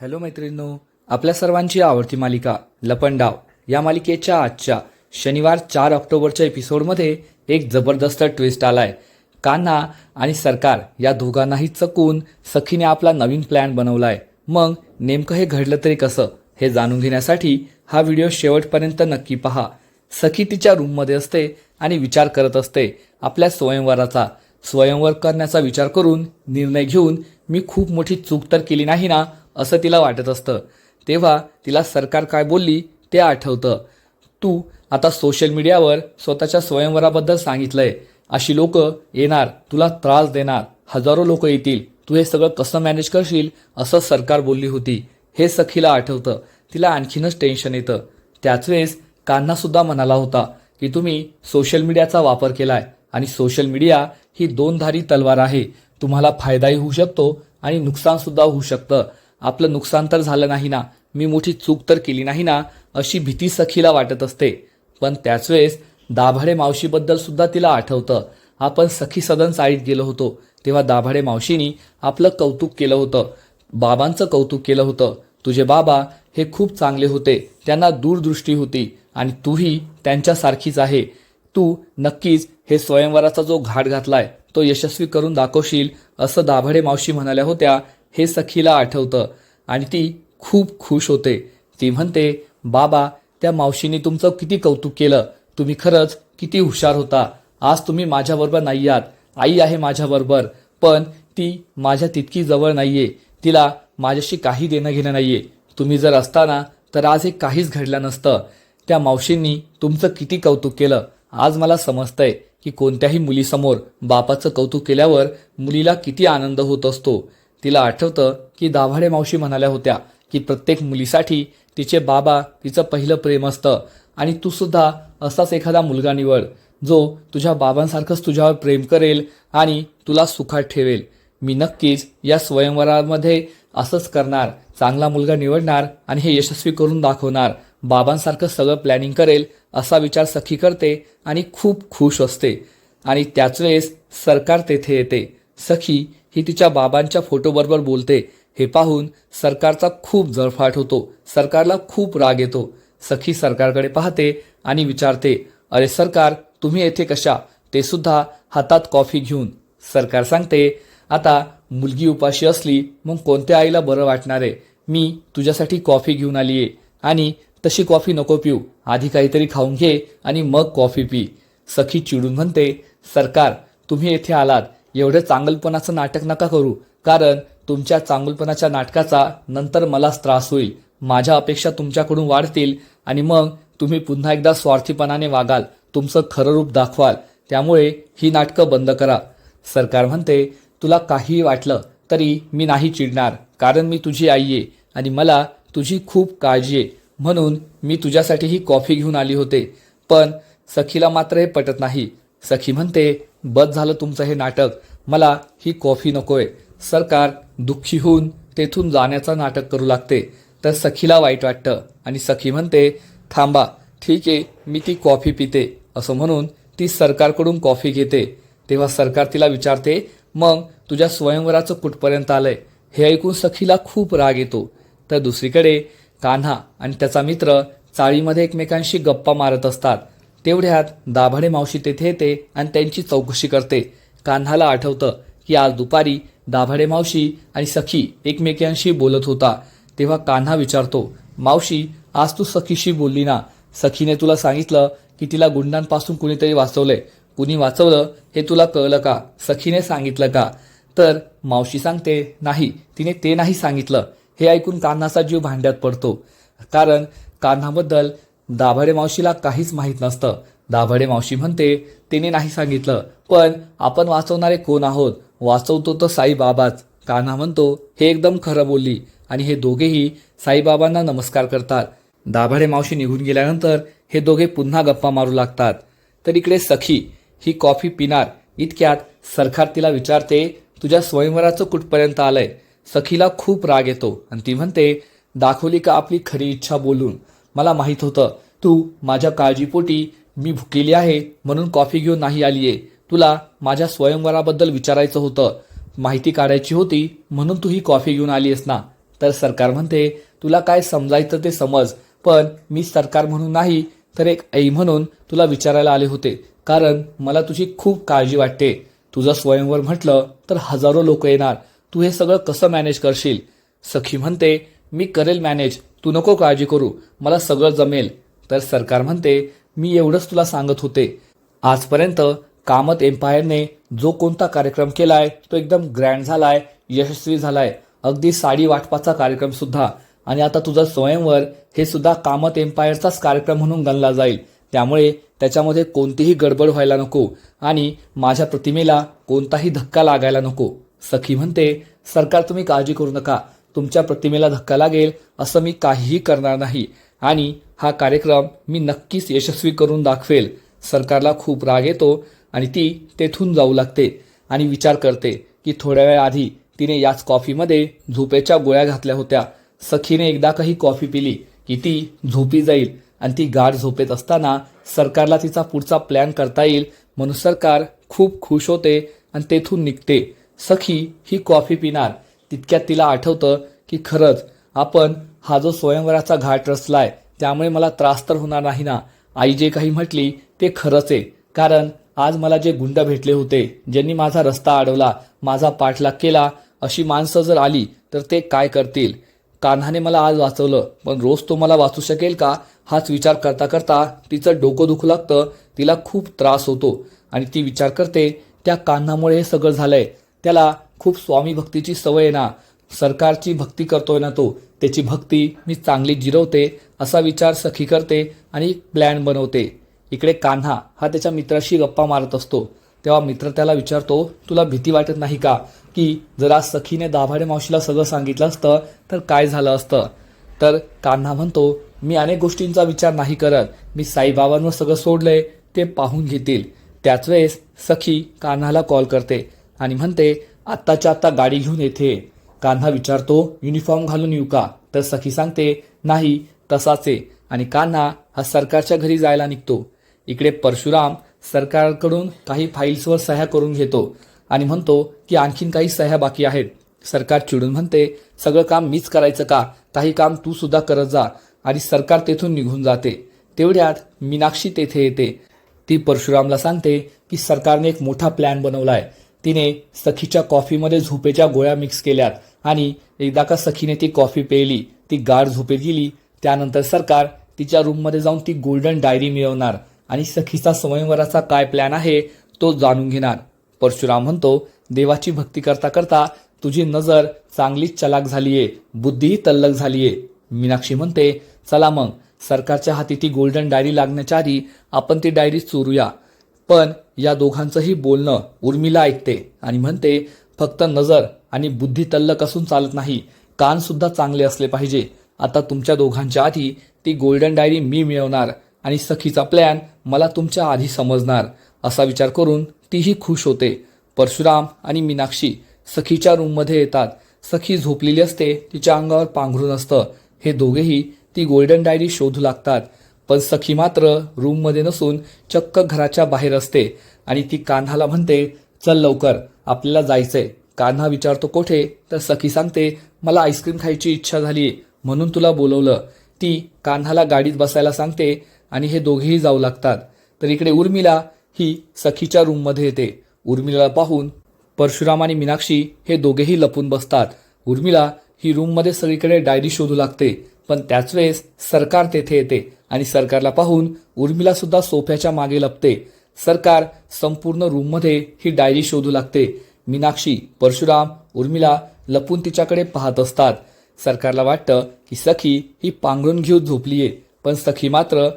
Hello मैत्रिणींनो आपल्या सर्वांची आवडती मालिका लपंडाव या मालिकेच्या आजच्या शनिवार चार ऑक्टोबरच्या एपिसोडमध्ये एक जबरदस्त ट्विस्ट आलाय. कान्हा आणि सरकार या दोघांनाही चकून सखीने आपला नवीन प्लॅन बनवलाय. मग नेमकं हे घडलं तरी कसं हे जाणून घेण्यासाठी हा व्हिडिओ शेवटपर्यंत नक्की पहा. सखी तिच्या रूममध्ये असते आणि विचार करत असते आपल्या स्वयंवराचा. स्वयंवर करण्याचा विचार करून निर्णय घेऊन मी खूप मोठी चूक तर केली नाही ना असं तिला वाटत असतं. तेव्हा तिला सरकार काय बोलली ते आठवतं. तू आता सोशल मीडियावर स्वतःच्या स्वयंवराबद्दल सांगितलंय. अशी लोक येणार तुला त्रास देणार. हजारो लोक येतील. तू हे सगळं कसं मॅनेज करशील असं सरकार बोलली होती. हे सखीला आठवतं. तिला आणखीनच टेन्शन येतं. त्याच वेळेस कान्हासुद्धा म्हणाला होता की तुम्ही सोशल मीडियाचा वापर केलाय आणि सोशल मीडिया ही दोनधारी तलवार आहे. तुम्हाला फायदाही होऊ शकतो आणि नुकसानसुद्धा होऊ शकतं. आपलं नुकसान तर झालं नाही ना मी मोठी चूक तर केली नाही ना अशी भीती सखीला वाटत असते. पण त्याच वेळेस दाभाडे मावशीबद्दल सुद्धा तिला आठवतं. आपण सखी सदन चाळीत गेलो होतो तेव्हा दाभाडे मावशीनी आपलं कौतुक केलं होतं. बाबांचं कौतुक केलं होतं. तुझे बाबा हे खूप चांगले होते त्यांना दूरदृष्टी होती आणि तूही त्यांच्यासारखीच आहे. तू नक्कीच हे स्वयंवराचा जो घाट घातलाय तो यशस्वी करून दाखवशील असं दाभाडे मावशी म्हणाल्या होत्या हे सखीला आठवतं आणि ती खूप खुश होते. ती म्हणते बाबा त्या मावशीने तुमचं किती कौतुक केलं. तुम्ही खरंच किती हुशार होता. आज तुम्ही माझ्याबरोबर नाही आहात. आई आहे माझ्याबरोबर पण ती माझ्या तितकी जवळ नाहीये. तिला माझ्याशी काही देणं घेणं नाहीये. तुम्ही जर असताना तर आज हे काहीच घडलं नसतं. त्या मावशींनी तुमचं किती कौतुक केलं. आज मला समजतंय की कोणत्याही मुलीसमोर बापाचं कौतुक केल्यावर मुलीला किती आनंद होत असतो. तिला आठवतं की दाभाडे मावशी म्हणाल्या होत्या की प्रत्येक मुलीसाठी तिचे बाबा तिचं पहिलं प्रेम असतं आणि तू सुद्धा असाच एखादा मुलगा निवड जो तुझ्या बाबांसारखंच तुझ्यावर प्रेम करेल आणि तुला सुखात ठेवेल. मी नक्कीच या स्वयंवरामध्ये असंच करणार चांगला मुलगा निवडणार आणि हे यशस्वी करून दाखवणार. बाबांसारखं सगळं प्लॅनिंग करेल असा विचार सखी करते आणि खूप खुश असते. आणि त्याच वेळेस सरकार तेथे येते. सखी ही तिच्या बाबांच्या फोटोबरोबर बोलते. हे पाहून सरकारचा खूप जळफाट होतो. सरकारला खूप राग येतो. सखी सरकारकडे पाहते आणि विचारते अरे सरकार तुम्ही येथे कशा? ते सुद्धा हातात कॉफी घेऊन. सरकार सांगते आता मुलगी उपाशी असली मग कोणत्या आईला बरं वाटणार आहे? मी तुझ्यासाठी कॉफी घेऊन आली आहे आणि तशी कॉफी नको पिऊ. आधी काहीतरी खाऊन घे आणि मग कॉफी पी. सखी चिडून म्हणते सरकार तुम्ही येथे आलात. एवढं चांगलपणाचं नाटक नका करू कारण तुमच्या चांगलपणाच्या नाटकाचा नंतर मलाच त्रास होईल. माझ्या अपेक्षा तुमच्याकडून वाढतील आणि मग तुम्ही पुन्हा एकदा स्वार्थीपणाने वागाल तुमचं खरं रूप दाखवाल. त्यामुळे ही नाटकं बंद करा. सरकार म्हणते तुला काहीही वाटलं तरी मी नाही चिडणार कारण मी तुझी आई आहे आणि मला तुझी खूप काळजी आहे. म्हणून मी तुझ्यासाठी ही कॉफी घेऊन आली होते. पण सखीला मात्र हे पटत नाही. सखी म्हणते बस झालं तुमचं हे नाटक. मला ही कॉफी नकोय. सरकार दुःखी होऊन तेथून जाण्याचं नाटक करू लागते. तर सखीला वाईट वाटतं. आणि सखी म्हणते थांबा ठीक आहे मी ती कॉफी पिते. असं म्हणून ती सरकारकडून कॉफी घेते. तेव्हा सरकार तिला विचारते मग तुझ्या स्वयंवराचं कुठपर्यंत आलंय? हे ऐकून सखीला खूप राग येतो. तर दुसरीकडे कान्हा आणि त्याचा मित्र चाळीमध्ये एकमेकांशी गप्पा मारत असतात. तेवढ्यात दाभाडे मावशी तेथे येते आणि त्यांची चौकशी करते. कान्हाला आठवतं की आज दुपारी दाभाडे मावशी आणि सखी एकमेकांशी बोलत होता. तेव्हा कान्हा विचारतो मावशी आज तू सखीशी बोलली ना? सखीने तुला सांगितलं की तिला गुंडांपासून कुणीतरी वाचवलंय. कुणी वाचवलं हे तुला कळलं का? सखीने सांगितलं का? तर मावशी सांगते नाही तिने ते नाही सांगितलं. हे ऐकून कान्हाचा जीव भांड्यात पडतो. कारण कान्हाबद्दल दाभाडे मावशीला काहीच माहीत नसतं. दाभाडे मावशी म्हणते तिने नाही सांगितलं पण आपण वाचवणारे कोण आहोत? वाचवतो तर साईबाबाच. कान्हा म्हणतो हे एकदम खरं बोलली. आणि हे दोघेही साईबाबांना नमस्कार करतात. दाभाडे मावशी निघून गेल्यानंतर हे दोघे पुन्हा गप्पा मारू लागतात. तर इकडे सखी ही कॉफी पिणार. इतक्यात सरकार तिला विचारते तुझ्या स्वयंवराचं कुठपर्यंत आलंय? सखीला खूप राग येतो आणि ती म्हणते दाखवली का आपली खरी इच्छा बोलून? मला माहीत होतं. तू माझ्या काळजीपोटी मी भुकेली आहे म्हणून कॉफी घेऊन नाही आलीये. तुला माझ्या स्वयंवराबद्दल विचारायचं होतं. माहिती काढायची होती म्हणून तू ही कॉफी घेऊन आलीयस ना. तर सरकार म्हणते तुला काय समजायचं ते समज. पण मी सरकार म्हणून नाही तर एक आई म्हणून तुला विचारायला आले होते. कारण मला तुझी खूप काळजी वाटते. तुझं स्वयंवर म्हटलं तर हजारो लोक येणार. तू हे सगळं कसं मॅनेज करशील? सखी म्हणते मी करेल मॅनेज तू नको काळजी करू. मला सगळं जमेल. तर सरकार म्हणते मी एवढंच तुला सांगत होते. आजपर्यंत कामत एम्पायरने जो कोणता कार्यक्रम केलाय तो एकदम ग्रँड झालाय यशस्वी झालाय. अगदी साडी वाटपाचा कार्यक्रम सुद्धा. आणि आता तुझं स्वयंवर हे सुद्धा कामत एम्पायरचाच कार्यक्रम म्हणून गणला जाईल. त्यामुळे त्याच्यामध्ये कोणतीही गडबड व्हायला नको. आणि माझ्या प्रतिमेला कोणताही धक्का लागायला नको. सखी म्हणते सरकार तुम्ही काळजी करू नका. तुमच्या प्रतिमेला धक्का लागेल असं मी काहीही करणार नाही. आणि हा कार्यक्रम मी नक्कीच यशस्वी करून दाखवेल. सरकारला खूप राग येतो आणि ती तेथून जाऊ लागते आणि विचार करते की थोड्या वेळ आधी तिने याच कॉफीमध्ये झोपेच्या गोळ्या घातल्या होत्या. सखीने एकदा काही कॉफी पिली की ती झोपी जाईल आणि ती गाढ झोपेत असताना सरकारला तिचा पुढचा प्लॅन करता येईल म्हणून सरकार खूप खुश होते आणि तेथून निघते. सखी ही कॉफी पिणार. तितक्यात तिला आठवतं की खरंच आपण हा जो स्वयंवराचा घाट रचलाय त्यामुळे मला त्रास तर होणार नाही ना. आई जे काही म्हटली ते खरंच आहे. कारण आज मला जे गुंड भेटले होते ज्यांनी माझा रस्ता अडवला माझा पाठलाग केला अशी माणसं जर आली तर ते काय करतील? कान्हाने मला आज वाचवलं पण रोज तो मला वाचू शकेल का? हाच विचार करता करता तिचं डोकं दुखू लागतं तिला खूप त्रास होतो. आणि ती विचार करते त्या कान्हामुळे हे सगळं झालंय. त्याला खूप स्वामी भक्तीची सवय आहे ना. सरकारची भक्ती करतोय ना तो. त्याची भक्ती मी चांगली जिरवते असा विचार सखी करते आणि प्लॅन बनवते. इकडे कान्हा हा त्याच्या मित्राशी गप्पा मारत असतो. तेव्हा मित्र त्याला विचारतो तुला भीती वाटत नाही का? की जर आज सखीने दाभाडे मावशीला सगळं सांगितलं असतं तर काय झालं असतं? तर कान्हा म्हणतो मी अनेक गोष्टींचा विचार नाही करत. मी साईबाबांवर सगळं सोडलंय ते पाहून घेतील. त्याच वेळेस सखी कान्हाला कॉल करते आणि म्हणते आत्ताच्या आत्ता गाडी घेऊन येथे. कान्हा विचारतो युनिफॉर्म घालून येऊ का? तर सखी सांगते नाही तसाच. आहे आणि कान्हा हा सरकारच्या घरी जायला निघतो. इकडे परशुराम सरकारकडून काही फाईल्सवर सह्या करून घेतो आणि म्हणतो की आणखीन काही सह्या बाकी आहेत. सरकार चिडून म्हणते सगळं काम मीच करायचं का? काही काम तू सुद्धा करत जा आणि सरकार तेथून निघून जाते. तेवढ्यात मीनाक्षी तेथे येते. ती परशुरामला सांगते की सरकारने एक मोठा प्लॅन बनवलाय. तिने सखीच्या कॉफीमध्ये झोपेच्या गोळ्या मिक्स केल्यात आणि एकदा का सखीने ती कॉफी प्यायली ती गाढ झोपेत गेली त्यानंतर सरकार तिच्या रूममध्ये जाऊन ती गोल्डन डायरी मिळवणार आणि सखीचा स्वयंवराचा काय प्लॅन आहे तो जाणून घेणार. परशुराम म्हणतो देवाची भक्ती करता करता तुझी नजर चांगलीच चलाक झालीये बुद्धीही तल्लक झालीये. मीनाक्षी म्हणते चला मग सरकारच्या हाती ती गोल्डन डायरी लागण्याच्या आधी आपण ती डायरी चोरूया. पण या दोघांचंही बोलणं उर्मिला ऐकते आणि म्हणते फक्त नजर आणि बुद्धी तल्लक असून चालत नाही. कान सुद्धा चांगले असले पाहिजे. आता तुमच्या दोघांच्या आधी ती गोल्डन डायरी मी मिळवणार आणि सखीचा प्लॅन मला तुमच्या आधी समजणार. असा विचार करून तीही खुश होते. परशुराम आणि मीनाक्षी सखीच्या रूममध्ये येतात. सखी झोपलेली असते तिच्या अंगावर पांघरून असतं. हे दोघेही ती गोल्डन डायरी शोधू लागतात. पण सखी मात्र रूममध्ये नसून चक्क घराच्या बाहेर असते आणि ती कान्हाला म्हणते चल लवकर आपल्याला जायचंय. कान्हा विचारतो कोठे? तर सखी सांगते मला आईस्क्रीम खायची इच्छा झाली म्हणून तुला बोलवलं. ती कान्हाला गाडीत बसायला सांगते आणि हे दोघेही जाऊ लागतात. तर इकडे उर्मिला ही सखीच्या रूममध्ये येते. उर्मिलाला पाहून परशुराम आणि मीनाक्षी हे दोघेही लपून बसतात. उर्मिला ही रूममध्ये सगळीकडे डायरी शोधू लागते. पण त्याच वेळेस सरकार तेथे येते आणि सरकारला पाहून उर्मिला सुद्धा सोफ्याच्या मागे लपते. सरकार संपूर्ण रूममध्ये ही डायरी शोधू लागते. मीनाक्षी परशुराम उर्मिला लपून तिच्याकडे पाहत असतात. सरकारला वाटतं की सखी ही पांघरून घेऊन झोपलीये. पण सखी मात्र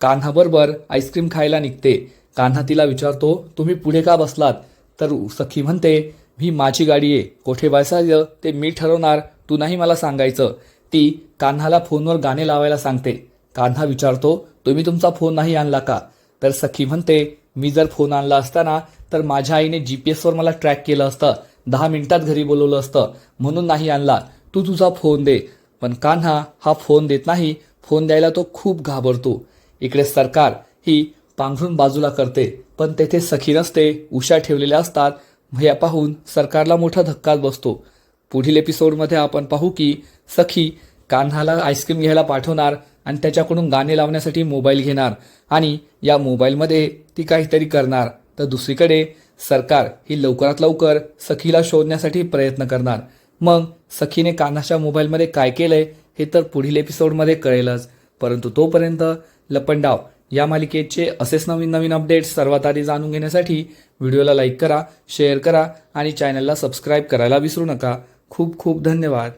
कान्हाबरोबर आईस्क्रीम खायला निघते. कान्हा तिला विचारतो तुम्ही पुढे का बसलात? तर सखी म्हणते ही माझी गाडी आहे. कोठे बसायचं ते मी ठरवणार. तू नाही मला सांगायचं. ती कान्हाला फोनवर गाणे लावायला सांगते. कान्हा विचारतो तुम्ही तुमचा फोन नाही आणला का? तर सखी म्हणते मी जर फोन आणला असताना तर माझ्या आईने जी पी एसवर मला ट्रॅक केलं असतं. दहा मिनिटात घरी बोलवलं असतं. म्हणून नाही आणला. तू तुझा फोन दे. पण कान्हा हा फोन देत नाही. फोन द्यायला तो खूप घाबरतो. इकडे सरकार ही पांघरून बाजूला करते. पण तेथे सखी नसते. उशा ठेवलेल्या असतात. ह्या पाहून सरकारला मोठा धक्काच बसतो. पुढील एपिसोडमध्ये आपण पाहू की सखी कान्हाला आईस्क्रीम घ्यायला पाठवणार आणि त्याच्याकडून गाणे लावण्यासाठी मोबाईल घेणार आणि या मोबाईलमध्ये ती काहीतरी करणार. तर दुसरीकडे सरकार ही लवकरात लवकर सखीला शोधण्यासाठी प्रयत्न करणार. मग सखीने कान्हाच्या मोबाईलमध्ये काय केलंय हे तर पुढील एपिसोडमध्ये कळेलच. परंतु तोपर्यंत लपंडाव या मालिकेचे असेच नवीन नवीन अपडेट्स सर्वात आधी जाणून घेण्यासाठी व्हिडिओला लाईक करा शेअर करा आणि चॅनलला सबस्क्राईब करायला विसरू नका. खूप खूप धन्यवाद.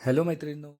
हॅलो मैत्रिणींनो.